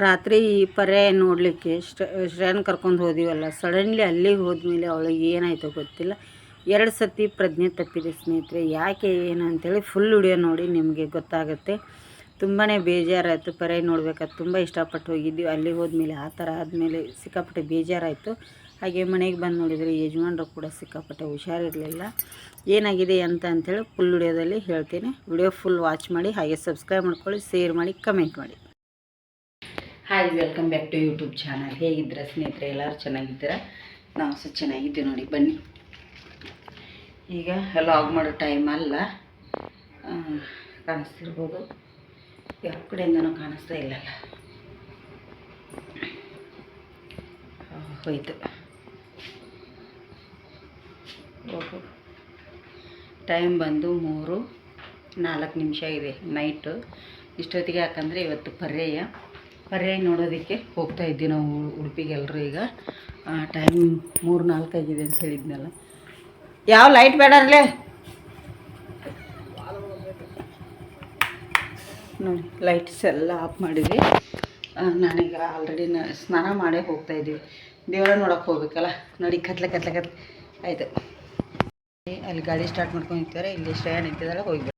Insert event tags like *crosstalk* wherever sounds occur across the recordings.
ರಾತ್ರಿ ಈ ಪರ್ಯಾಯ ನೋಡಲಿಕ್ಕೆ ಶ್ರೇಯನ್ ಕರ್ಕೊಂಡು ಹೋದಿವಲ್ಲ. ಸಡನ್ಲಿ ಅಲ್ಲಿಗೆ ಹೋದ್ಮೇಲೆ ಅವಳಿಗೆ ಏನಾಯಿತೋ ಗೊತ್ತಿಲ್ಲ. ಎರಡು ಸತಿ ಪ್ರಜ್ಞೆ ತಪ್ಪಿದೆ ಸ್ನೇಹಿತರೆ. ಯಾಕೆ, ಏನು ಅಂತೇಳಿ ಫುಲ್ ವಿಡಿಯೋ ನೋಡಿ ನಿಮಗೆ ಗೊತ್ತಾಗುತ್ತೆ. ತುಂಬಾ ಬೇಜಾರಾಯಿತು. ಪರ್ಯಾಯ ನೋಡ್ಬೇಕಾದ್ರೆ ತುಂಬ ಇಷ್ಟಪಟ್ಟು ಹೋಗಿದ್ವಿ. ಅಲ್ಲಿಗೆ ಹೋದ್ಮೇಲೆ ಆ ಥರ ಆದಮೇಲೆ ಸಿಕ್ಕಾಪಟ್ಟೆ ಬೇಜಾರಾಯಿತು. ಹಾಗೆ ಮನೆಗೆ ಬಂದು ನೋಡಿದರೆ ಯಜಮಾನರು ಕೂಡ ಸಿಕ್ಕಾಪಟ್ಟೆ ಹುಷಾರಿರಲಿಲ್ಲ ಏನಾಗಿದೆ ಅಂತ ಅಂಥೇಳಿ ಫುಲ್ ವಿಡಿಯೋದಲ್ಲಿ ಹೇಳ್ತೀನಿ. ವಿಡಿಯೋ ಫುಲ್ ವಾಚ್ ಮಾಡಿ, ಹಾಗೆ ಸಬ್ಸ್ಕ್ರೈಬ್ ಮಾಡ್ಕೊಳ್ಳಿ ಶೇರ್ ಮಾಡಿ ಕಮೆಂಟ್ ಮಾಡಿ. Hi welcome back to YouTube channel ಹೇಗಿದ್ದೀರಾ ಸ್ನೇಹಿತರೆ? ಎಲ್ಲರೂ ಚೆನ್ನಾಗಿದ್ದೀರಾ? ನಾವು ಸಹ ಚೆನ್ನಾಗಿದ್ದೀವಿ ನೋಡಿ, ಬನ್ನಿ. ಈಗ ಲಾಗ್ ಮಾಡೋ ಟೈಮ್ ಅಲ್ಲ. ಕಾಣಿಸ್ತಿರ್ಬೋದು. ಯಾವ ಕಡೆಯಿಂದನೂ ಕಾಣಿಸ್ತಾ ಇಲ್ಲಲ್ಲ. ಹೋಯ್ತು. ಟೈಮ್ ಬಂದು ಮೂರು ನಾಲ್ಕು ನಿಮಿಷ ಇದೆ ನೈಟು ಇಷ್ಟೊತ್ತಿಗೆ ಯಾಕಂದರೆ ಇವತ್ತು ಪರ್ಯಾಯ. ಪರ್ಯಾಯ ನೋಡೋದಕ್ಕೆ ಹೋಗ್ತಾ ಇದ್ದೀವಿ ನಾವು ಉಡುಪಿಗೆ ಎಲ್ಲರೂ ಈಗ. ಟೈಮ್ ಮೂರು ನಾಲ್ಕು ಆಗಿದೆ ಅಂತ ಹೇಳಿದ್ನಲ್ಲ. ಯಾವ ಲೈಟ್ ಬೇಡರ್ಲೆ ನೋಡಿ ಲೈಟ್ಸ್ ಎಲ್ಲ ಆಫ್ ಮಾಡಿದ್ವಿ. ನಾನೀಗ ಆಲ್ರೆಡಿ ಸ್ನಾನ ಮಾಡೇ ಹೋಗ್ತಾ ಇದ್ದೀವಿ. ದೇವರ ನೋಡೋಕೆ ಹೋಗ್ಬೇಕಲ್ಲ? ನೋಡಿ, ಕತ್ಲೆ ಕತ್ಲೆ ಕತ್ಲೆ. ಆಯಿತು. ಅಲ್ಲಿ ಗಾಡಿ ಸ್ಟಾರ್ಟ್ ಮಾಡ್ಕೊಂಡು ಹೋಗ್ತಾರೆ ಇಲ್ಲಿ ಶ್ರೇಯ ನಿಂತಿದ್ದಾಳೆ, ಹೋಗಿ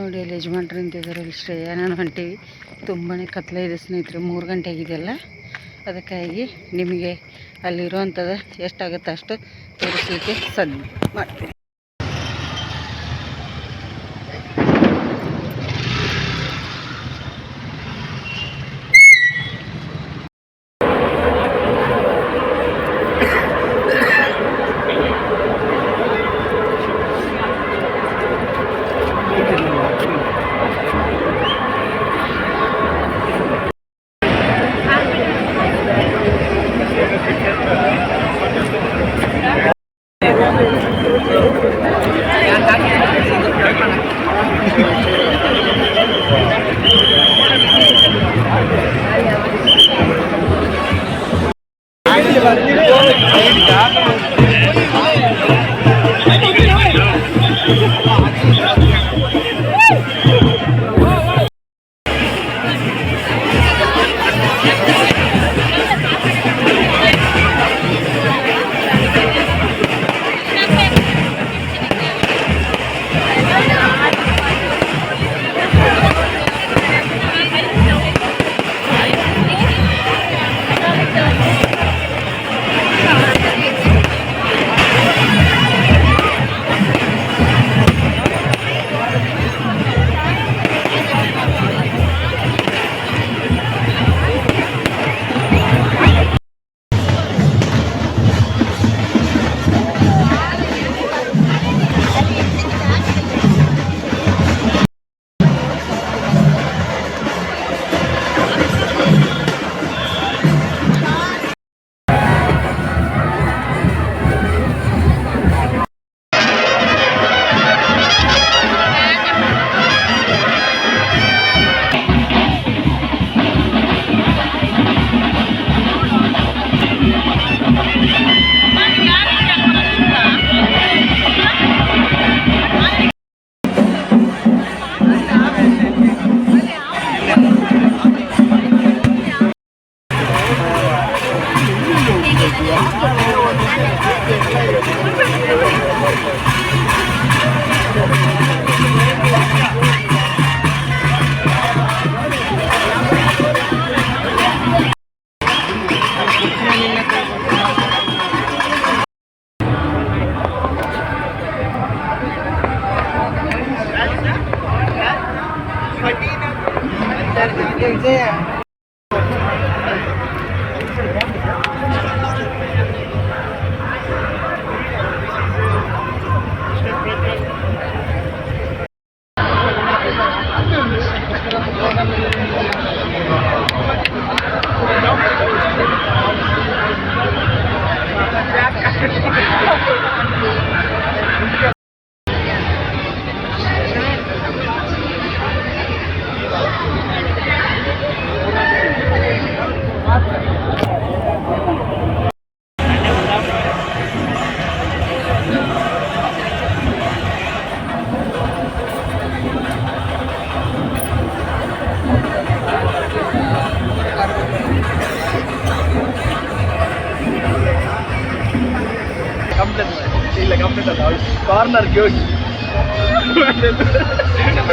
ನೋಡಿ ಅಲ್ಲಿ ಯಜಮಾನ್ರು ನಿಂತಿದ್ದಾರೆ. ಇಲ್ಲಿ ಶ್ರೇಯ, ನಾನು ಹೊಂಟೀವಿ. ತುಂಬಾ ಕತ್ಲೆ ಇದೆ ಸ್ನೇಹಿತರೆ. ಮೂರು ಗಂಟೆ ಆಗಿದೆಯಲ್ಲ ಅದಕ್ಕಾಗಿ ನಿಮಗೆ ಅಲ್ಲಿರುವಂಥದ್ದು ಎಷ್ಟಾಗುತ್ತೆ ಅಷ್ಟು ತೋರಿಸಲಿಕ್ಕೆ ಸದ್ ಮಾಡ್ತೀನಿ.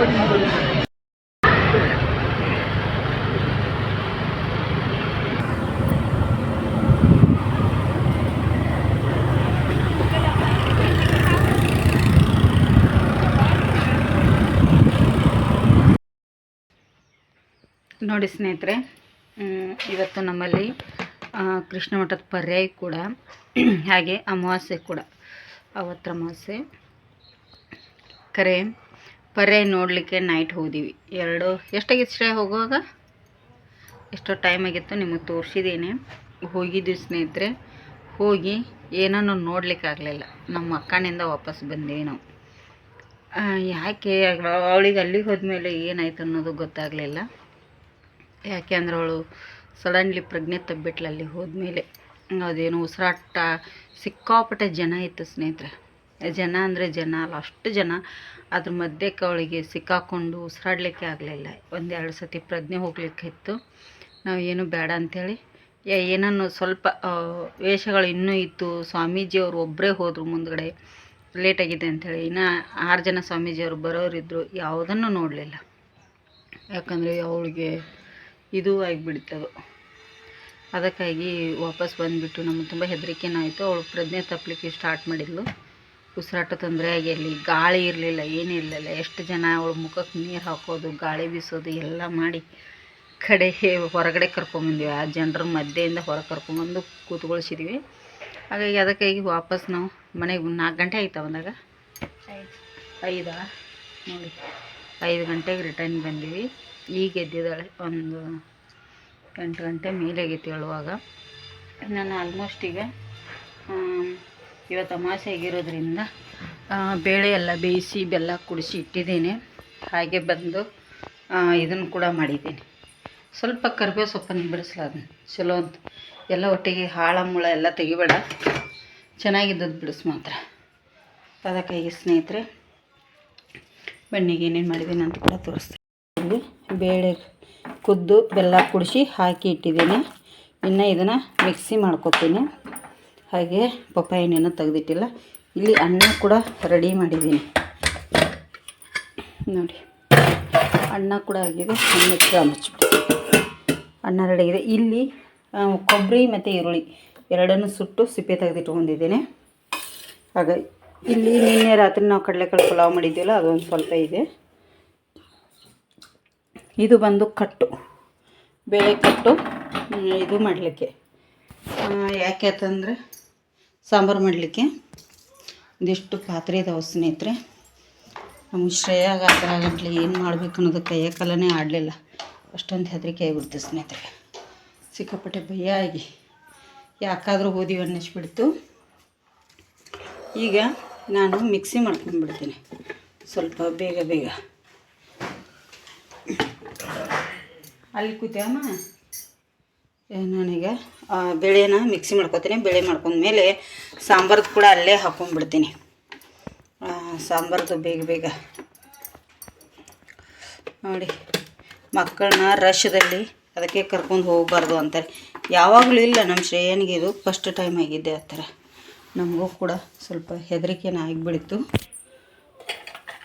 ನೋಡಿ ಸ್ನೇಹಿತರೆ ಇವತ್ತು ನಮ್ಮಲ್ಲಿ ಕೃಷ್ಣ ಮಠದ ಪರ್ಯಾಯ ಕೂಡ *clears throat* ಹಾಗೆ ಅಮಾವಾಸ್ಯೆ ಕೂಡ. ಅವತ್ತು ಅಮಾವಾಸ್ಯೆ. ಕರೆ. ಪರ್ಯಾಯ ನೋಡಲಿಕ್ಕೆ ನೈಟ್ ಹೋದಿವಿ. ಎರಡು ಎಷ್ಟಾಗಿತ್ತು ಶ್ರೇಯ ಹೋಗುವಾಗ? ಎಷ್ಟೋ ಟೈಮ್ ಆಗಿತ್ತು, ನಿಮಗೆ ತೋರಿಸಿದ್ದೀನಿ. ಹೋಗಿದ್ವಿ ಸ್ನೇಹಿತರೆ. ಹೋಗಿ ಏನನ್ನು ನೋಡ್ಲಿಕ್ಕೆ ಆಗಲಿಲ್ಲ. ನಮ್ಮ ಅಕ್ಕನಿಂದ ವಾಪಸ್ ಬಂದೀವಿ ನಾವು. ಯಾಕೆ ಅವಳಿಗೆ ಅಲ್ಲಿಗೆ ಹೋದ್ಮೇಲೆ ಏನಾಯ್ತು ಅನ್ನೋದು ಗೊತ್ತಾಗಲಿಲ್ಲ. ಯಾಕೆ ಅಂದ್ರೆ ಅವಳು ಸಡನ್ಲಿ ಪ್ರಜ್ಞೆ ತಬ್ಬಿಟ್ಲು ಅಲ್ಲಿ ಹೋದ್ಮೇಲೆ. ಅದೇನು ಉಸಿರಾಟ ಸಿಕ್ಕಾಪಟ್ಟೆ ಜನ ಇತ್ತು ಸ್ನೇಹಿತರೆ. ಜನ ಅಂದರೆ ಜನ ಅಲ್ಲ, ಅಷ್ಟು ಜನ. ಅದ್ರ ಮಧ್ಯಕ್ಕೆ ಅವಳಿಗೆ ಸಿಕ್ಕಾಕೊಂಡು ಉಸಿರಾಡ್ಲಿಕ್ಕೆ ಆಗಲಿಲ್ಲ. ಒಂದೆರಡು ಸತಿ ಪ್ರಜ್ಞೆ ಹೋಗ್ಲಿಕ್ಕೆ ಇತ್ತು. ನಾವು ಏನು ಬೇಡ ಅಂಥೇಳಿ ಏನನ್ನು ಸ್ವಲ್ಪ ವೇಷಗಳು ಇನ್ನೂ ಇತ್ತು. ಸ್ವಾಮೀಜಿಯವರು ಒಬ್ಬರೇ ಹೋದರು ಮುಂದ್ಗಡೆ ಲೇಟಾಗಿದೆ ಅಂಥೇಳಿ ಇನ್ನು ಆರು ಜನ ಸ್ವಾಮೀಜಿಯವರು ಬರೋರಿದ್ದರು ಯಾವುದನ್ನು ನೋಡಲಿಲ್ಲ. ಯಾಕಂದರೆ ಅವಳಿಗೆ ಇದು ಆಗಿಬಿಡ್ತದು. ಅದಕ್ಕಾಗಿ ವಾಪಸ್ ಬಂದುಬಿಟ್ಟು ನಮಗೆ ತುಂಬ ಹೆದರಿಕೆನೂ ಆಯಿತು. ಅವಳು ಪ್ರಜ್ಞೆ ತಪ್ಪಲಿಕ್ಕೆ ಸ್ಟಾರ್ಟ್ ಮಾಡಿದ್ಲು. ಉಸಿರಾಟ ತೊಂದರೆ ಆಗಿರಲಿ, ಗಾಳಿ ಇರಲಿಲ್ಲ, ಏನು ಇರಲಿಲ್ಲ, ಎಷ್ಟು ಜನ ಅವಳ ಮುಖಕ್ಕೆ ನೀರು ಹಾಕೋದು, ಗಾಳಿ ಬೀಸೋದು ಎಲ್ಲ ಮಾಡಿ ಕಡೆ ಹೊರಗಡೆ ಕರ್ಕೊಂಬಂದ್ವಿ ಆ ಜನರ ಮಧ್ಯೆಯಿಂದ ಹೊರಗೆ ಕರ್ಕೊಂಬಂದು ಕೂತ್ಕೊಳ್ಸಿದ್ವಿ ಹಾಗಾಗಿ ಅದಕ್ಕಾಗಿ ವಾಪಸ್ ನಾವು ಮನೆಗೆ ನಾಲ್ಕು ಗಂಟೆ ಆಯ್ತಾ ಬಂದಾಗ? ಐದಾ? ನೋಡಿ, ಐದು ಗಂಟೆಗೆ ರಿಟರ್ನ್ ಬಂದೀವಿ. ಈಗ ಎದ್ದಿದ್ದಾಳೆ, ಒಂದು ಎಂಟು ಗಂಟೆ ಮೇಲೆ ಹೇಳುವಾಗ. ನಾನು ಆಲ್ಮೋಸ್ಟ್ ಈಗ ಇವತ್ತು ಅಮಾಸೆ ಆಗಿರೋದ್ರಿಂದ ಬೇಳೆ ಎಲ್ಲ ಬೇಯಿಸಿ ಬೆಲ್ಲ ಕುಡಿಸಿ ಇಟ್ಟಿದ್ದೇನೆ. ಹಾಗೆ ಬಂದು ಇದನ್ನು ಕೂಡ ಮಾಡಿದ್ದೀನಿ. ಸ್ವಲ್ಪ ಕರಿಬೇವು ಸೊಪ್ಪನ್ನು ಬಿಡಿಸ್ಲಾದ ಚಲೋ ಅಂತ. ಎಲ್ಲ ಒಟ್ಟಿಗೆ ಹಾಳ, ಮುಳ ಎಲ್ಲ ತೆಗಿಬೇಡ. ಚೆನ್ನಾಗಿದ್ದದ್ದು ಬಿಡಿಸ್ ಮಾತ್ರ. ಅದಕ್ಕಾಗಿ ಸ್ನೇಹಿತರೆ, ಬಣ್ಣಿಗೆ ಏನೇನು ಮಾಡಿದ್ದೀನಿ ಅಂತ ಕೂಡ ತೋರಿಸ್ತೀನಿ. ಬೇಳೆ ಕುದ್ದು ಬೆಲ್ಲ ಕುಡಿಸಿ ಹಾಕಿ ಇಟ್ಟಿದ್ದೀನಿ. ಇನ್ನು ಇದನ್ನು ಮಿಕ್ಸಿ ಮಾಡ್ಕೊತೀನಿ. ಹಾಗೆ ಪಪ್ಪಾಯಿನೇನು ತೆಗೆದಿಟ್ಟಿಲ್ಲ. ಇಲ್ಲಿ ಅನ್ನ ಕೂಡ ರೆಡಿ ಮಾಡಿದ್ದೀನಿ. ನೋಡಿ, ಅನ್ನ ಕೂಡ ಆಗಿದೆ. ಅನ್ನ ಮುಚ್ಚಿಬಿಡ್ತೀನಿ ಅನ್ನ ರೆಡಿ ಆಗಿದೆ. ಇಲ್ಲಿ ಕೊಬ್ಬರಿ ಮತ್ತು ಈರುಳ್ಳಿ ಎರಡನ್ನು ಸುಟ್ಟು ಸಿಪ್ಪೆ ತೆಗೆದಿಟ್ಕೊಂಡಿದ್ದೇನೆ. ಹಾಗೆ ಇಲ್ಲಿ ನಿನ್ನೆ ರಾತ್ರಿ ನಾವು ಕಡಲೆಕಾಳು ಪಲಾವ್ ಮಾಡಿದ್ದೀವಲ್ಲ ಅದೊಂದು ಸ್ವಲ್ಪ ಇದೆ. ಇದು ಬಂದು ಕಟ್ಟು. ಬೇಳೆ ಕಟ್ಟು ಇದು ಮಾಡಲಿಕ್ಕೆ. ಯಾಕೆ ಅಂತಂದರೆ ಸಾಂಬಾರು ಮಾಡಲಿಕ್ಕೆ. ಒಂದಿಷ್ಟು ಪಾತ್ರೆ ಇದಾವೆ ಸ್ನೇಹಿತರೆ. ನಮಗೆ ಶ್ರೇಯ ಗಾತ್ರ ಆಗಂಟ್ಲಿ ಏನು ಮಾಡಬೇಕು ಅನ್ನೋದು ಕೈಯ ಆಡಲಿಲ್ಲ. ಅಷ್ಟೊಂದು ಹೆದರಿಕೆ ಆಗಿಬಿಡ್ತು ಸ್ನೇಹಿತರೆ. ಸಿಕ್ಕಾಪಟ್ಟೆ ಭಯ ಆಗಿ ಯಾಕಾದರೂ ಓದಿ ಅನ್ನಿಸ್ಬಿಡ್ತು. ಈಗ ನಾನು ಮಿಕ್ಸಿ ಮಾಡ್ಕೊಂಡ್ಬಿಡ್ತೀನಿ. ಸ್ವಲ್ಪ ಬೇಗ ಬೇಗ. ಅಲ್ಲಿ ಕೂತ್ಯಾಮ ನಾನೀಗ ಬೇಳೆನ ಮಿಕ್ಸಿ ಮಾಡ್ಕೊತೀನಿ. ಬೇಳೆ ಮಾಡ್ಕೊಂಡ್ಮೇಲೆ ಸಾಂಬಾರ್ದು ಕೂಡ ಅಲ್ಲೇ ಹಾಕ್ಕೊಂಡ್ಬಿಡ್ತೀನಿ ಸಾಂಬಾರ್ದು ಬೇಗ ಬೇಗ. ನೋಡಿ, ಮಕ್ಕಳನ್ನ ರಶ್ದಲ್ಲಿ ಅದಕ್ಕೆ ಕರ್ಕೊಂಡು ಹೋಗಬಾರ್ದು ಅಂತಾರೆ. ಯಾವಾಗಲೂ ಇಲ್ಲ ನಮ್ಮ ಶ್ರೇಯನಿಗೆ ಇದು. ಫಸ್ಟ್ ಟೈಮ್ ಆಗಿದ್ದೆ ಆ ಥರ. ನಮಗೂ ಕೂಡ ಸ್ವಲ್ಪ ಹೆದರಿಕೆನ ಆಗಿಬಿಡಿತ್ತು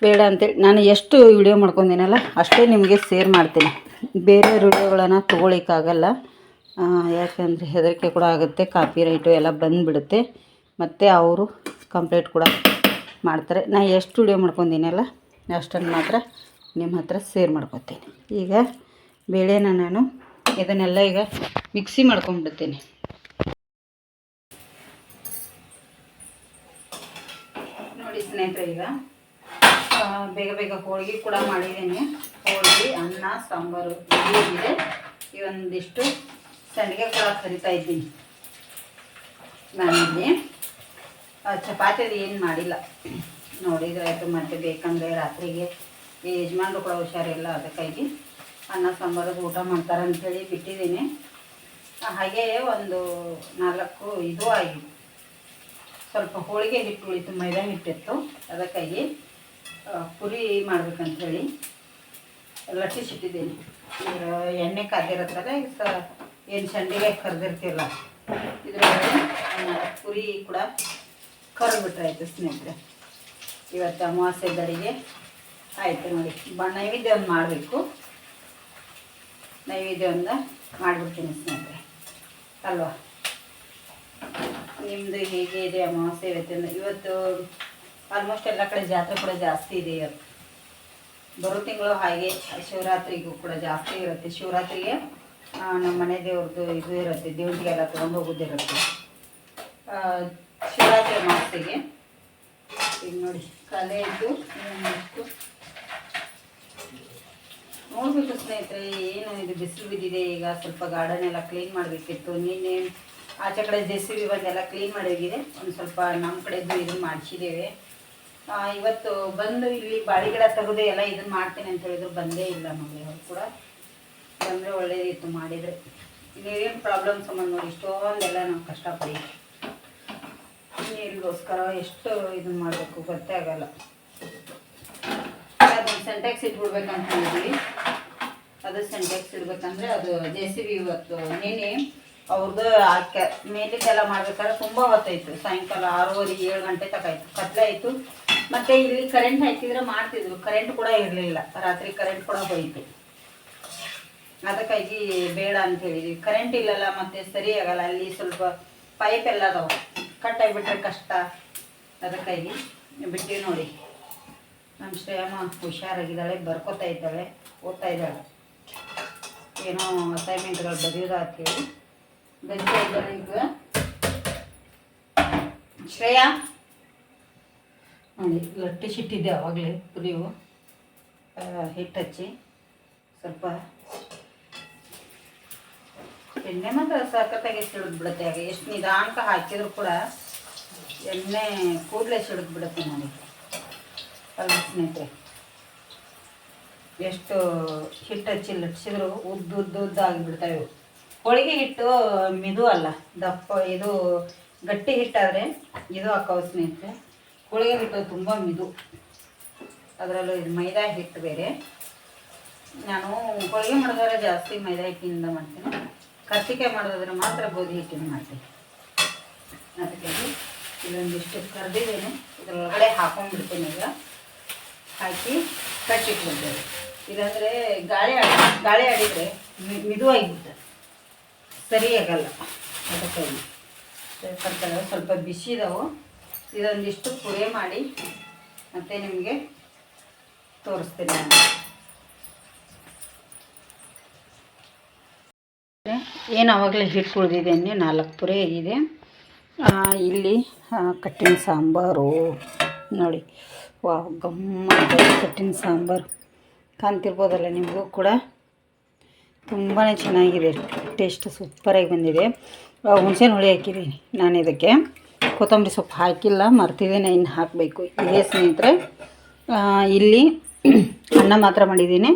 ಬೇಡ ಅಂತೇಳಿ. ನಾನು ಎಷ್ಟು ವಿಡಿಯೋ ಮಾಡ್ಕೊಂಡಿನಲ್ಲ, ಅಷ್ಟೇ ನಿಮಗೆ ಸೇರ್ ಮಾಡ್ತೀನಿ. ಬೇರೆ ವಿಡಿಯೋಗಳನ್ನು ತೊಗೊಳಿಕ್ಕಾಗಲ್ಲ. ಯಾಕಂದರೆ ಹೆದರಿಕೆ ಕೂಡ ಆಗುತ್ತೆ ಕಾಪಿ ರೈಟು ಎಲ್ಲ ಬಂದುಬಿಡುತ್ತೆ. ಮತ್ತು ಅವರು ಕಂಪ್ಲೇಂಟ್ ಕೂಡ ಮಾಡ್ತಾರೆ. ನಾ ಎಷ್ಟು ವಿಡಿಯೋ ಮಾಡ್ಕೊಂಡಿನಲ್ಲ, ಅಷ್ಟನ್ನು ಮಾತ್ರ ನಿಮ್ಮ ಹತ್ರ ಸೇರ್ ಮಾಡ್ಕೊತೀನಿ. ಈಗ ಬೇಳೆನ ನಾನು ಇದನ್ನೆಲ್ಲ ಈಗ ಮಿಕ್ಸಿ ಮಾಡ್ಕೊಂಡ್ಬಿಡ್ತೀನಿ. ನೋಡಿ ಸ್ನೇಹಿತರೆ ಈಗ ಬೇಗ ಬೇಗ ಹೋಳಿಗೆ ಕೂಡ ಮಾಡಿದ್ದೀನಿ. ಹೋಳಿಗೆ, ಅನ್ನ, ಸಾಂಬಾರು ಈ ಇವೊಂದಿಷ್ಟು ಸಂಡಿಗೆ ಕೂಡ ಕರಿತಾ ಇದ್ದೀನಿ. ನಾನಿಲ್ಲಿ ಚಪಾತಿ ಏನು ಮಾಡಿಲ್ಲ. ನೋಡಿದ್ರೆ ಆಯಿತು, ಮತ್ತೆ ಬೇಕಂದರೆ ರಾತ್ರಿಗೆ ಯಜಮಾನ್ರು ಕೂಡ ಹುಷಾರಿಲ್ಲ ಅದಕ್ಕಾಗಿ ಅನ್ನ ಸಾಂಬಾರದ ಊಟ ಮಾಡ್ತಾರೆ ಅಂಥೇಳಿ ಬಿಟ್ಟಿದ್ದೀನಿ ಹಾಗೇ ಒಂದು ನಾಲ್ಕು ಇದು ಆಗಿದೆ ಸ್ವಲ್ಪ ಹೋಳಿಗೆ ಹಿಟ್ಟು ಉಳಿತು ಮೈದಾ ಹಿಟ್ಟಿತ್ತು. ಅದಕ್ಕಾಗಿ ಪುರಿ ಮಾಡ್ಬೇಕಂಥೇಳಿ ಲಟ್ಟಿಸಿಟ್ಟಿದ್ದೀನಿ. ಎಣ್ಣೆ ಕಾದಿರತ್ತಲ್ಲ ಈಗ ಸ ಏನು ಸಂಡಿಗೆ ಕರೆದಿರ್ತಿರಲ್ಲ? ಇದರೊಳಗೆ ಪುರಿ ಕೂಡ ಕರೆದ್ಬಿಟ್ರಾಯ್ತು ಸ್ನೇಹಿತರೆ. ಇವತ್ತು ಅಮಾವಾಸ್ಯೆ ಗಡಿಗೆ ಆಯಿತು ನೋಡಿ. ಬ ನೈವೇದ್ಯ ಮಾಡಬೇಕು. ನೈವೇದ್ಯ ಒಂದು ಮಾಡಿಬಿಡ್ತೀನಿ ಸ್ನೇಹಿತರೆ. ಅಲ್ವಾ? ನಿಮ್ಮದು ಹೇಗೆ ಇದೆ ಅಮಾವಾಸ್ಯೆ ಇವತ್ತಿನ ಇವತ್ತು ಆಲ್ಮೋಸ್ಟ್ ಎಲ್ಲ ಕಡೆ ಜಾತ್ರೆ ಕೂಡ ಜಾಸ್ತಿ ಇದೆ ಇವತ್ತು. ಬರೋ ತಿಂಗಳು ಹಾಗೆ ಶಿವರಾತ್ರಿಗೂ ಕೂಡ ಜಾಸ್ತಿ ಇರುತ್ತೆ. ಶಿವರಾತ್ರಿಗೆ ನಮ್ಮ ಮನೆ ದೇವ್ರದ್ದು ಇದು ಇರುತ್ತೆ, ದೇವ್ರಿಗೆಲ್ಲ ತೊಗೊಂಡು ಹೋಗೋದಿರುತ್ತೆ ಶಿವರಾತ್ರಿ ಮಾಸಿಗೆ ಈಗ ನೋಡಿ, ಕಲೆ ಇದ್ದು ನೋಡ್ಬೇಕು ಸ್ನೇಹಿತರೆ, ಏನು ಇದು ಬಿಸಿಲು ಬಿದ್ದಿದೆ, ಈಗ ಸ್ವಲ್ಪ ಗಾರ್ಡನ್ ಎಲ್ಲ ಕ್ಲೀನ್ ಮಾಡಬೇಕಿತ್ತು. ನಿನ್ನೆ ಆಚೆ ಕಡೆ ಜೆ ಸಿ ಬಿ ಬಂದೆಲ್ಲ ಕ್ಲೀನ್ ಮಾಡೋಗಿದೆ ಒಂದು ಸ್ವಲ್ಪ ನಮ್ಮ ಕಡೆದು ಇದು ಮಾಡಿಸಿದ್ದೇವೆ. ಇವತ್ತು ಬಂದು ಇಲ್ಲಿ ಬಾಳಿ ಗಿಡ ತೆಗೆದು ಎಲ್ಲ ಇದನ್ನು ಮಾಡ್ತೀನಿ ಅಂತ ಹೇಳಿದ್ರು ಬಂದೇ ಇಲ್ಲ ನಮಗೆ ಅವ್ರು ಕೂಡ. ಬಂದರೆ ಒಳ್ಳೇದಿತ್ತು ಮಾಡಿದರೆ. ನೀರಿನ ಪ್ರಾಬ್ಲಮ್ ಸಂಬಂಧ ನೋಡಿ, ಇಷ್ಟೊಂದೆಲ್ಲ ನಾವು ಕಷ್ಟಪಡಿ. ನೀರಿಗೋಸ್ಕರ ಎಷ್ಟು ಇದನ್ನ ಮಾಡಬೇಕು ಗೊತ್ತೇ ಆಗಲ್ಲ. ಅದನ್ನು ಸೆಂಟೆಕ್ಸ್ ಇಟ್ಬಿಡ್ಬೇಕಂತ ಹೇಳಿದ್ವಿ ಅದು ಸೆಂಟೆಕ್ಸ್ ಇಡ್ಬೇಕಂದ್ರೆ ಅದು ಜೆ ಸಿ ಬಿ ಇವತ್ತು ನಿನ್ನೆ ಅವ್ರದ್ದು ಆಕೆ ಮೇಲಿದ್ದೆಲ್ಲ ಮಾಡ್ಬೇಕಾದ್ರೆ ತುಂಬ ಹೊತ್ತಾಯಿತು. ಸಾಯಂಕಾಲ ಆರೂವರೆ, ಏಳು ಗಂಟೆ ತಗಾಯಿತು ಕತ್ಲೆ ಆಯಿತು. ಮತ್ತೆ ಇಲ್ಲಿ ಕರೆಂಟ್ ಹಾಕಿದ್ರೆ ಮಾಡ್ತಿದ್ರು. ಕರೆಂಟ್ ಕೂಡ ಇರಲಿಲ್ಲ. ರಾತ್ರಿ ಕರೆಂಟ್ ಕೂಡ ಹೋಯಿತು. ಅದಕ್ಕಾಗಿ ಬೇಡ ಅಂತ ಹೇಳಿದ್ವಿ. ಕರೆಂಟ್ ಇಲ್ಲಲ್ಲ ಮತ್ತೆ ಸರಿ ಆಗಲ್ಲ. ಅಲ್ಲಿ ಸ್ವಲ್ಪ ಪೈಪ್ ಎಲ್ಲ ಅದಾವ. ಕಟ್ ಆಗಿಬಿಟ್ರೆ ಕಷ್ಟ. ಅದಕ್ಕಾಗಿ ಬಿಟ್ಟಿವಿ ನೋಡಿ. ನಮ್ಮ ಶ್ರೇಯಮ್ಮ ಹುಷಾರಾಗಿದ್ದಾಳೆ, ಬರ್ಕೋತಾ ಇದ್ದಾಳೆ, ಓದ್ತಾ ಇದ್ದಾಳೆ. ಏನೋ ಅಸೈನ್ಮೆಂಟ್ಗಳು ಬರೆಯೋದು ಅಂತೇಳಿ ಇದ್ದಾಳೆ ಈಗ. ಶ್ರೇಯಾ? ನೋಡಿ, ಲಟ್ಟಿ ಶಿಟ್ಟಿದ್ದೆ ಆವಾಗಲೇ ಪುರಿಯು ಹಿಟ್ಟು ಹಚ್ಚಿ ಸ್ವಲ್ಪ ಎಣ್ಣೆ ಮಾತ್ರ ಸಖತ್ತಾಗಿ ಸಿಡಿದು ಬಿಡುತ್ತೆ ಆಗ ಎಷ್ಟು ನಿಧಾನಕ್ಕೆ ಹಾಕಿದ್ರು ಕೂಡ ಎಣ್ಣೆ ಕೂದಲೇ ಸಿಡಿದು ಬಿಡುತ್ತೆ ನನಗೆ ಸ್ನೇಹಿತರೆ. ಎಷ್ಟು ಹಿಟ್ಟು ಹಚ್ಚಿ ಲಟ್ಸಿದ್ರು ಉದ್ದು ಉದ್ದು ಉದ್ದ ಆಗಿಬಿಡ್ತಾವೆ ಹೋಳಿಗೆ ಹಿಟ್ಟು ಮಿದು ಅಲ್ಲ. ದಪ್ಪ ಇದು ಗಟ್ಟಿ ಹಿಟ್ಟಾದರೆ ಇದು ಹಾಕೋ ಸ್ನೇಹಿತರೆ. ಹೋಳಿಗೆ ಹಿಟ್ಟು ತುಂಬ ಮಿದು. ಅದರಲ್ಲೂ ಇದು ಮೈದಾ ಹಿಟ್ಟು ಬೇರೆ. ನಾನು ಹೋಳಿಗೆ ಮಾಡಿದ್ರೆ ಜಾಸ್ತಿ ಮೈದಾ ಹಿಟ್ಟಿನಿಂದ ಮಾಡ್ತೀನಿ. ಕರ್ತಿಕಾಯಿ ಮಾಡೋದಾದ್ರೆ ಮಾತ್ರ ಗೋಧಿ ಹಿಟ್ಟಿನ ಮಾಡ್ತೀನಿ ಅದಕ್ಕೆ ಇಲ್ಲೊಂದಿಷ್ಟು ಕರೆದಿದ್ದೇನೆ. ಇದರೊಳಗಡೆ ಹಾಕೊಂಡ್ಬಿಡ್ತೀನಿ ಈಗ. ಹಾಕಿ ಕಟ್ಟಿಟ್ಬಿಡ್ತೇವೆ ಇಲ್ಲಾಂದರೆ ಗಾಳಿ ಆಡಿ, ಗಾಳಿ ಆಡಿದರೆ ಮಿದುವಾಗಿಬಿಡ್ತದೆ ಸರಿ ಆಗಲ್ಲ. ಅದಕ್ಕಾಗಿ ಸ್ವಲ್ಪ ಸ್ವಲ್ಪ ಬಿಸಿ ಇದಾವೆ. ಇದೊಂದಿಷ್ಟು ಪುರಿ ಮಾಡಿ ಮತ್ತೆ ನಿಮಗೆ ತೋರಿಸ್ತೀನಿ ನಾನು. ಏನು ಆವಾಗಲೇ ಹಿಟ್ಟು ಉಳಿದಿದ್ದೇನೆ ನಾಲ್ಕು ಪುರಿ ಇದೆ. ಇಲ್ಲಿ ಕಟ್ಟಿನ ಸಾಂಬಾರು. ನೋಡಿ ವಾ ಗಮ್ಮ ಕಟ್ಟಿನ ಸಾಂಬಾರು. ಕಾಣ್ತಿರ್ಬೋದಲ್ಲ ನಿಮಗೂ ಕೂಡ? ತುಂಬಾ ಚೆನ್ನಾಗಿದೆ, ಟೇಸ್ಟ್ ಸೂಪರಾಗಿ ಬಂದಿದೆ. ಹುಣಸೆ ಹುಳಿ ಹಾಕಿದ್ದೀನಿ ನಾನು ಇದಕ್ಕೆ. ಕೊತ್ತಂಬರಿ ಸೊಪ್ಪು ಹಾಕಿಲ್ಲ, ಮರ್ತಿದ್ದೇನೆ, ಇನ್ನು ಹಾಕಬೇಕು. ಇದೇ ಸ್ನೇಹಿತರೆ ಇಲ್ಲಿ ಅನ್ನ ಮಾತ್ರ ಮಾಡಿದ್ದೀನಿ.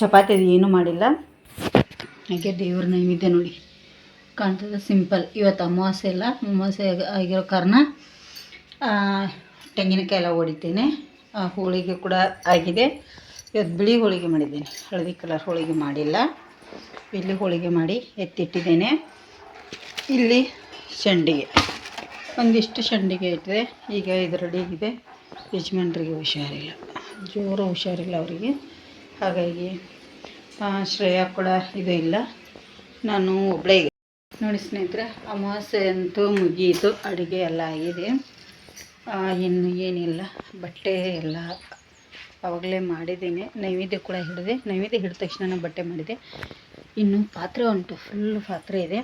ಚಪಾತಿ ಏನೂ ಮಾಡಿಲ್ಲ. ಹಾಗೆ ದೇವ್ರ ನೈವೇದ್ಯ ನೋಡಿ. ಕಾಣ್ತದೆ ಸಿಂಪಲ್. ಇವತ್ತು ಅಮಾವಾಸ್ಯೆ ಇಲ್ಲ ಅಮಾವಾಸ್ಯೆ ಆಗಿರೋ ಕಾರಣ ತೆಂಗಿನಕಾಯಿ ಎಲ್ಲ ಹೊಡಿತೇನೆ ಆ, ಹೋಳಿಗೆ ಕೂಡ ಆಗಿದೆ. ಇವತ್ತು ಬಿಳಿ ಹೋಳಿಗೆ ಮಾಡಿದ್ದೇನೆ. ಹಳದಿ ಕಲರ್ ಹೋಳಿಗೆ ಮಾಡಿಲ್ಲ. ಇಲ್ಲಿ ಹೋಳಿಗೆ ಮಾಡಿ ಎತ್ತಿಟ್ಟಿದ್ದೇನೆ. ಇಲ್ಲಿ ಚಂಡಿಗೆ ಒಂದಿಷ್ಟು ಚಂಡಿಗೆ ಇಟ್ಟಿದೆ. ಈಗ ಇದು ಇದೆ ಯಜಮಾನ್ರಿಗೆ ಹುಷಾರಿಲ್ಲ. ಜೋರು ಹುಷಾರಿಲ್ಲ ಅವರಿಗೆ. ಹಾಗಾಗಿ ಶ್ರೇಯಾ ಕೂಡ ಇದು ಇಲ್ಲ. ನಾನು ಒಬ್ಬಳೇ ನೋಡಿ ಸ್ನೇಹಿತರೆ ಅಮಾವಾಸ್ಯೆ ಅಂತೂ ಮುಗಿಯಿತು, ಅಡುಗೆ ಎಲ್ಲ ಆಗಿದೆ. ಇನ್ನು ಏನಿಲ್ಲ, ಬಟ್ಟೆ ಎಲ್ಲ ಅವಾಗಲೇ ಮಾಡಿದ್ದೀನಿ. ನೈವೇದ್ಯ ಕೂಡ ಹಿಡಿದೆ. ನೈವೇದ್ಯ ಹಿಡಿದ ತಕ್ಷಣ ಬಟ್ಟೆ ಮಾಡಿದೆ. ಇನ್ನು ಪಾತ್ರೆ ಉಂಟು ಫುಲ್ ಪಾತ್ರೆ ಇದೆ.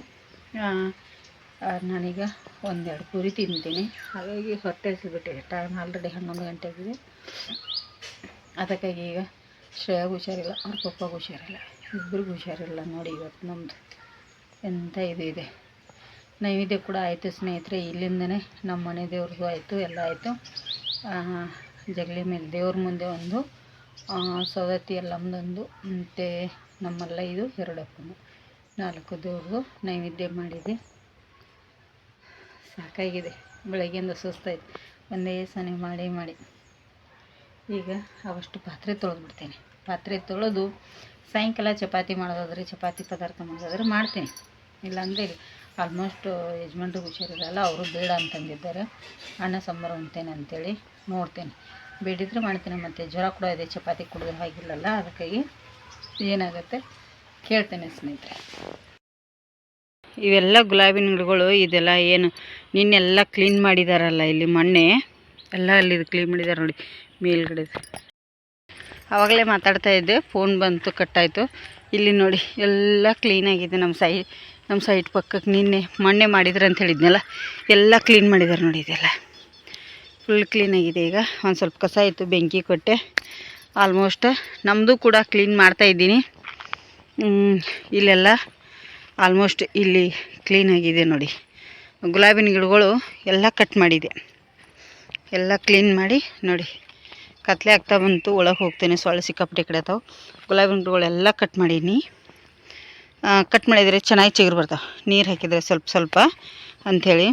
ನಾನೀಗ ಒಂದೆರಡು ಪೂರಿ ತಿಂತೀನಿ. ಹಾಗಾಗಿ ಹೊಟ್ಟೆ ಸಿಗ್ಬಿಟ್ಟಿದೆ ಟೈಮ್ ಆಲ್ರೆಡಿ ಹನ್ನೊಂದು ಗಂಟೆ ಆಗಿದೆ ಅದಕ್ಕಾಗಿ ಈಗ ಶ್ರೇಯಾಗ ಹುಷಾರಿಲ್ಲ, ಅವ್ರ ಪಪ್ಪಾಗ ಹುಷಾರಿಲ್ಲ ಇಬ್ಬರಿಗೂ ಹುಷಾರಿಲ್ಲ ನೋಡಿ ಇವತ್ತು ನಮ್ಮದು ಎಂಥ ಇದು ಇದೆ. ನೈವೇದ್ಯ ಕೂಡ ಆಯಿತು ಸ್ನೇಹಿತರೆ, ಇಲ್ಲಿಂದನೇ ನಮ್ಮ ಮನೆ ದೇವ್ರದ್ದು ಆಯಿತು, ಎಲ್ಲ ಆಯಿತು. ಜಗಲಿ ಮೇಲೆ ದೇವ್ರ ಮುಂದೆ ಒಂದು ಸವದತ್ತಿ ಎಲ್ಲಮ್ಮದೊಂದು ಮತ್ತು ನಮ್ಮಲ್ಲ ಇದು ಎರಡಪ್ಪನು. ನಾಲ್ಕು ದೇವ್ರದ್ದು ನೈವೇದ್ಯ ಮಾಡಿದೆ ಸಾಕಾಗಿದೆ. ಬೆಳಗ್ಗೆಯಿಂದ ಸುಸ್ತಾಯಿತು. ಒಂದೇ ಸನಿ ಮಾಡಿ ಮಾಡಿ. ಈಗ ಅವಷ್ಟು ಪಾತ್ರೆ ತೊಳೆದ್ಬಿಡ್ತೇನೆ. ಪಾತ್ರೆ ತೊಳೆದು ಸಾಯಂಕಾಲ ಚಪಾತಿ ಮಾಡೋದಾದ್ರೆ ಚಪಾತಿ ಪದಾರ್ಥ ಮಾಡೋದಾದ್ರೆ ಮಾಡ್ತೀನಿ. ಇಲ್ಲಾಂದರೆ ಆಲ್ಮೋಸ್ಟ್ ಯಜಮಾನ್ರಿಗೆ ಹುಷಾರಿರಲ್ಲ, ಅವರು ಬೇಡ ಅಂತಂದಿದ್ದಾರೆ. ಅನ್ನ, ಸಾಂಬಾರು ಉಣ್ತೇನೆ ಅಂತೇಳಿ ನೋಡ್ತೇನೆ. ಬೇಡಿದ್ರೆ ಮಾಡ್ತೇನೆ, ಮತ್ತು ಜ್ವರ ಕೂಡ ಇದೆ, ಚಪಾತಿ ಕುಡಿದ್ರೆ ಹಾಗಿಲ್ಲಲ್ಲ, ಅದಕ್ಕಾಗಿ ಏನಾಗುತ್ತೆ ಕೇಳ್ತೇನೆ ಸ್ನೇಹಿತರೆ. ಇವೆಲ್ಲ ಗುಲಾಬಿನ ಗಿಡಗಳು, ಇದೆಲ್ಲ ಏನು, ನಿನ್ನೆಲ್ಲ ಕ್ಲೀನ್ ಮಾಡಿದಾರಲ್ಲ ಇಲ್ಲಿ ಮೊನ್ನೆ ಎಲ್ಲ ಅಲ್ಲಿ ಕ್ಲೀನ್ ಮಾಡಿದ್ದಾರೆ ನೋಡಿ. ಮೇಲ್ಗಡೆ ಆವಾಗಲೇ ಮಾತಾಡ್ತಾ ಇದ್ದೆ ಫೋನ್ ಬಂತು, ಕಟ್ಟಾಯಿತು. ಇಲ್ಲಿ ನೋಡಿ, ಎಲ್ಲ ಕ್ಲೀನಾಗಿದೆ ನಮ್ಮ ಸೈ, ನಮ್ಮ ಸೈಟ್ ಪಕ್ಕಕ್ಕೆ ನಿನ್ನೆ ಮೊನ್ನೆ ಮಾಡಿದ್ರು ಅಂತ ಹೇಳಿದ್ನಲ್ಲ, ಎಲ್ಲ ಕ್ಲೀನ್ ಮಾಡಿದ್ದಾರೆ ನೋಡಿ ಇದೆಲ್ಲ. ಫುಲ್ ಕ್ಲೀನಾಗಿದೆ ಈಗ. ಒಂದು ಸ್ವಲ್ಪ ಕಸ ಇತ್ತು, ಬೆಂಕಿ ಕೊಟ್ಟೆ. ಆಲ್ಮೋಸ್ಟ್ ನಮ್ಮದು ಕೂಡ ಕ್ಲೀನ್ ಮಾಡ್ತಾಯಿದ್ದೀನಿ ಇಲ್ಲೆಲ್ಲ ಆಲ್ಮೋಸ್ಟ್ ಇಲ್ಲಿ ಕ್ಲೀನಾಗಿದೆ ನೋಡಿ. ಗುಲಾಬಿನ ಗಿಡಗಳು ಎಲ್ಲ ಕಟ್ ಮಾಡಿದೆ. ಎಲ್ಲ ಕ್ಲೀನ್ ಮಾಡಿ ನೋಡಿ. ಕತ್ಲೆ ಆಗ್ತಾ ಬಂತು, ಒಳಗೆ ಹೋಗ್ತೇನೆ, ಸೊಳ್ಳೆ ಸಿಕ್ಕಾಪಟ್ಟೆ ಕಡೆ ಅದಾವೆ. ಗುಲಾಬಿ ಗಿಡಗಳೆಲ್ಲ ಕಟ್ ಮಾಡೀನಿ. ಕಟ್ ಮಾಡಿದರೆ ಚೆನ್ನಾಗಿ ಚಿಗುರು ಬರ್ತಾವೆ ನೀರು ಹಾಕಿದರೆ ಸ್ವಲ್ಪ ಸ್ವಲ್ಪ ಅಂಥೇಳಿ.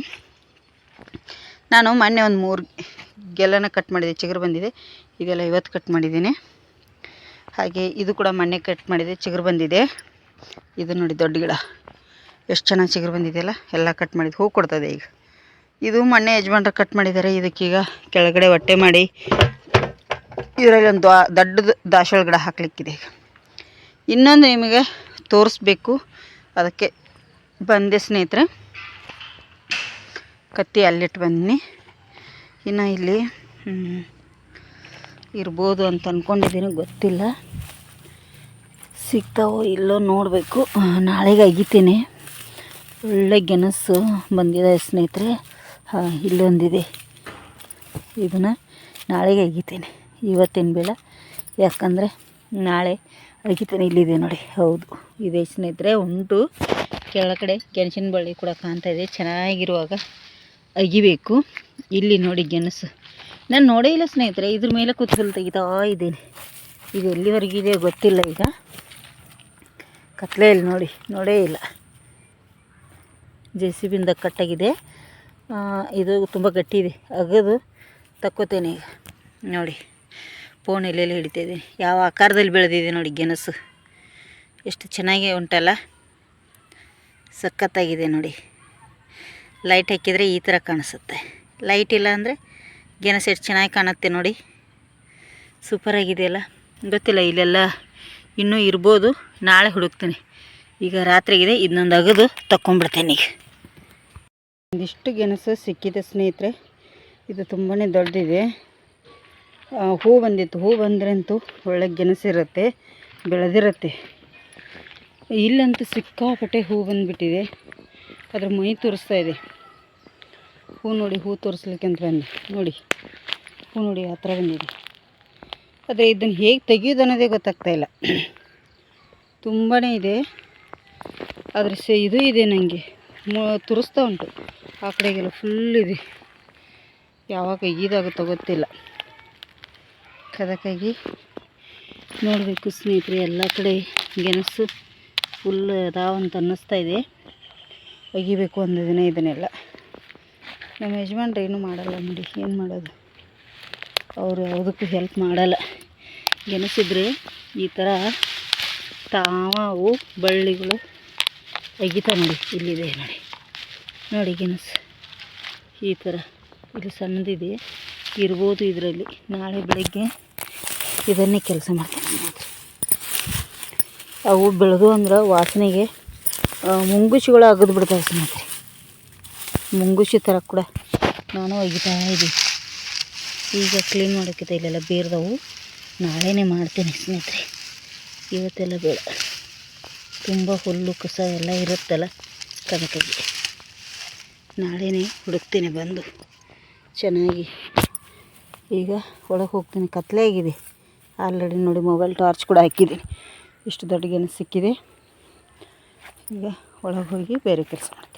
ನಾನು ಮೊನ್ನೆ ಒಂದು ಮೂರು ಗೆಲ್ಲನ ಕಟ್ ಮಾಡಿದೆ, ಚಿಗುರು ಬಂದಿದೆ. ಇದೆಲ್ಲ ಇವತ್ತು ಕಟ್ ಮಾಡಿದ್ದೀನಿ. ಹಾಗೆ ಇದು ಕೂಡ ಮೊನ್ನೆ ಕಟ್ ಮಾಡಿದೆ, ಚಿಗುರು ಬಂದಿದೆ. ಇದು ನೋಡಿ ದೊಡ್ಡ ಗಿಡ. ಎಷ್ಟು ಚೆನ್ನಾಗಿ ಚಿಗುರು ಬಂದಿದೆಯಲ್ಲ ಎಲ್ಲ ಕಟ್ ಮಾಡಿದ್ದು ಹೂ ಕೊಡ್ತದೆ ಈಗ. ಇದು ಮೊನ್ನೆ ಯಜಮಾನ್ರು ಕಟ್ ಮಾಡಿದ್ದಾರೆ, ಇದಕ್ಕೀಗ ಕೆಳಗಡೆ ಹೊಟ್ಟೆ ಮಾಡಿ ಇದರಲ್ಲಿ ಒಂದು ದೊಡ್ಡದು ದಾಸವಾಳ ಗಿಡ ಹಾಕ್ಲಿಕ್ಕಿದೆ ಇನ್ನೊಂದು ನಿಮಗೆ ತೋರಿಸ್ಬೇಕು. ಅದಕ್ಕೆ ಬಂದೆ ಸ್ನೇಹಿತರೆ. ಕತ್ತಿ ಅಲ್ಲಿಟ್ಟು ಬಂದಿನಿ. ಇನ್ನು ಇಲ್ಲಿ ಇರ್ಬೋದು ಅಂತ ಅಂದ್ಕೊಂಡಿದ್ದೀನಿ ಗೊತ್ತಿಲ್ಲ. ಸಿಗ್ತಾವೋ ಇಲ್ಲೋ ನೋಡಬೇಕು. ನಾಳೆಗೆ ಅಗಿತೀನಿ. ಒಳ್ಳೆ ಗೆಣಸು ಬಂದಿದೆ ಸ್ನೇಹಿತರೆ. ಹಾಂ, ಇಲ್ಲೊಂದಿದೆ. ಇದನ್ನು ನಾಳೆಗೆ ಅಗಿತೀನಿ. ಇವತ್ತಿನ ಬೇಡ ಯಾಕಂದರೆ ನಾಳೆ ಅಗಿತಾನೆ ಇಲ್ಲಿದೆ ನೋಡಿ. ಹೌದು. ಇದೆ ಸ್ನೇಹಿತರೆ, ಉಂಟು. ಕೆಳಗಡೆ ಗೆಣಸಿನ ಬಳ್ಳಿ ಕೂಡ ಕಾಣ್ತಾ ಇದೆ. ಚೆನ್ನಾಗಿರುವಾಗ ಅಗಿಬೇಕು ಇಲ್ಲಿ ನೋಡಿ ಗೆಣಸು. ನಾನು ನೋಡೇ ಇಲ್ಲ ಸ್ನೇಹಿತರೆ, ಇದ್ರ ಮೇಲೆ ಕೂತ್ಕೊಂಡು ತೆಗಿತಾ ಇದ್ದೀನಿ. ಇದು ಎಲ್ಲಿವರೆಗಿದೆ ಗೊತ್ತಿಲ್ಲ ಈಗ. ಕತ್ಲೆಯಲ್ಲಿ ನೋಡಿ. ನೋಡೇ ಇಲ್ಲ. ಜೆ ಸಿ ಬಿಂದ ಕಟ್ಟಾಗಿದೆ ಇದು ತುಂಬ ಗಟ್ಟಿ ಇದೆ ಅಗದು ತಕ್ಕೋತೇನೆ ಈಗ. ನೋಡಿ. ಫೋನ್ ಎಲ್ಲೆಲ್ಲಿ ಹಿಡಿತಾಯಿದೆ ಯಾವ ಆಕಾರದಲ್ಲಿ ಬೆಳೆದಿದೆ ನೋಡಿ ಗೆಣಸು. ಎಷ್ಟು ಚೆನ್ನಾಗಿ ಉಂಟಲ್ಲ? ಸಖತ್ತಾಗಿದೆ ನೋಡಿ. ಲೈಟ್ ಹಾಕಿದರೆ ಈ ಥರ ಕಾಣಿಸುತ್ತೆ. ಲೈಟ್ ಇಲ್ಲ ಅಂದರೆ ಗೆಣಸು ಎಷ್ಟು ಚೆನ್ನಾಗಿ ಕಾಣುತ್ತೆ ನೋಡಿ. ಸೂಪರಾಗಿದೆಯಲ್ಲ ಗೊತ್ತಿಲ್ಲ, ಇಲ್ಲೆಲ್ಲ ಇನ್ನೂ ಇರ್ಬೋದು. ನಾಳೆ ಹುಡುಕ್ತೀನಿ. ಈಗ ರಾತ್ರಿಗಿದೆ ಇದನ್ನೊಂದು ಅಗದು ತಗೊಂಡ್ಬಿಡ್ತೇನೆ ಈಗ. ಒಂದಿಷ್ಟು ಗೆಣಸು ಸಿಕ್ಕಿದೆ ಸ್ನೇಹಿತರೆ. ಇದು ತುಂಬಾ ದೊಡ್ಡದಿದೆ. ಹೂ ಬಂದಿತ್ತು. ಹೂ ಬಂದ್ರಂತೂ ಒಳ್ಳೆ ಗೆಣಸಿರುತ್ತೆ ಬೆಳೆದಿರುತ್ತೆ. ಇಲ್ಲಂತೂ ಸಿಕ್ಕಾಪಟ್ಟೆ ಹೂ ಬಂದುಬಿಟ್ಟಿದೆ. ಅದ್ರ ಮೈ ತೋರಿಸ್ತಾ ಇದೆ. ಹೂ ನೋಡಿ, ಹೂ ತೋರಿಸ್ಲಿಕ್ಕೆ ಅಂತ ಬಂದೆ ನೋಡಿ, ಹೂ ನೋಡಿ, ಆ ಥರ ಬಂದಿದೆ. ಆದರೆ ಇದನ್ನು ಹೇಗೆ ತೆಗೆಯೋದು ಅನ್ನೋದೇ ಗೊತ್ತಾಗ್ತಾ ಇಲ್ಲ. ತುಂಬಾ ಇದೆ. ಆದರೆ ಸೆ, ಇದು ಇದೆ ನನಗೆ. ತುರಿಸ್ತಾ ಉಂಟು. ಆ ಕಡೆಗೆಲ್ಲ ಫುಲ್ ಇದೆ. ಯಾವಾಗ ಈದಾಗುತ್ತೋ ಗೊತ್ತಿಲ್ಲ. ಅದಕ್ಕಾಗಿ ನೋಡಬೇಕು ಸ್ನೇಹಿತರೆ, ಎಲ್ಲ ಕಡೆ ಗೆಣಸು ಫುಲ್ ಅದಾವಂತ ಅನ್ನಿಸ್ತಾ ಇದೆ. ಒಗಿಬೇಕು ಒಂದು ದಿನ ಇದನ್ನೆಲ್ಲ. ನಮ್ಮ ಯಜಮಾನ್ರು ಏನೂ ಮಾಡಲ್ಲ ನೋಡಿ, ಏನು ಮಾಡೋದು? ಅವರು ಯಾವುದಕ್ಕೂ ಹೆಲ್ಪ್ ಮಾಡಲ್ಲ. ಗೆಣಸಿದ್ರೆ ಈ ಥರ ತಾವು ಬಳ್ಳಿಗಳು ಒಗಿತಾ ನೋಡಿ, ಇಲ್ಲಿದೆ ನೋಡಿ. ನೋಡಿ ಗೆಣಸು. ಈ ಥರ ಇಲ್ಲಿ ಸಣ್ಣದಿದೆ. ಇರ್ಬೋದು ಇದರಲ್ಲಿ. ನಾಳೆ ಬೆಳಗ್ಗೆ ಇದನ್ನೇ ಕೆಲಸ ಮಾಡ್ತೀನಿ. ಅವು ಬೆಳೆದು ಅಂದ್ರೆ ವಾಸನೆಗೆ ಮುಂಗುಷಿಗಳು ಅಗದು ಬಿಡ್ತಾವೆ ಸ್ನೇಹಿತರೆ. ಮುಂಗುಸಿ ಥರ ಕೂಡ ನಾನು ಒಗಿತಾ ಇದ್ದೀನಿ ಈಗ ಕ್ಲೀನ್ ಮಾಡೋಕ್ಕಿಂತ ಇಲ್ಲೆಲ್ಲ ಬೇರ್ದವು. ನಾಳೆನೇ ಮಾಡ್ತೀನಿ ಸ್ನೇಹಿತರೆ. ಇವತ್ತೆಲ್ಲ ಬೇಡ. ತುಂಬ ಹುಲ್ಲು, ಕಸ ಎಲ್ಲ ಇರುತ್ತಲ್ಲ ಕನಕಗೆ ನಾಳೆನೇ ಹುಡುಕ್ತೀನಿ ಬಂದು. ಚೆನ್ನಾಗಿ ಈಗ ಒಳಗೆ ಹೋಗ್ತೀನಿ. ಕತ್ಲೆ ಆಗಿದೆ. ಆಲ್ರೆಡಿ ನೋಡಿ ಮೊಬೈಲ್ ಟಾರ್ಚ್ ಕೂಡ ಹಾಕಿದ್ದೀನಿ ಇಷ್ಟು ದೊಡ್ಡ ಗೆಣಸು ಸಿಕ್ಕಿದೆ. ಈಗ ಒಳಗೆ ಹೋಗಿ ಬೇರೆ ಕೆಲಸ ಮಾಡ್ತೀನಿ.